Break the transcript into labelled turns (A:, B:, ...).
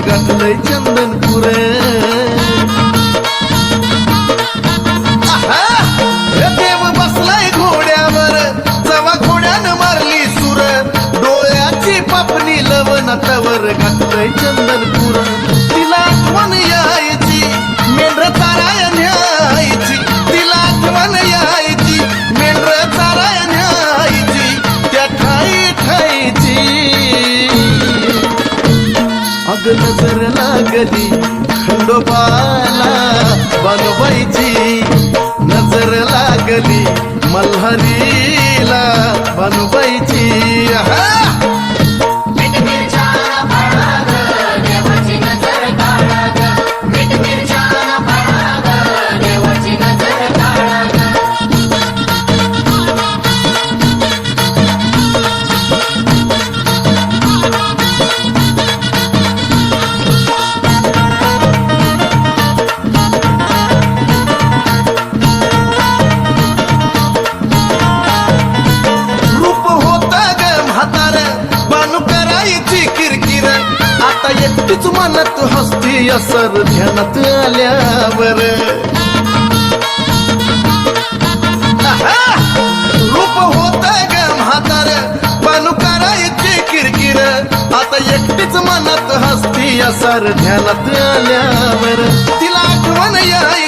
A: घातलंय चंदनपूर. देव बसलाय घोड्यावर जवा घोड्यानं मारली सुर. डोळ्याची पापणी लवनातावर घातलंय चंदन अग नजर लागली. खंडोबाला बनवायची नजर लागली. मल्हारीला बनवायची आता मनात हसती असर ध्यानात आल्यावर. रूप होत ग म्हातार बानू करायची किरकिर. आता एकटीच मनात हसती असर ध्यानात आल्यावर. तिला आठवण याय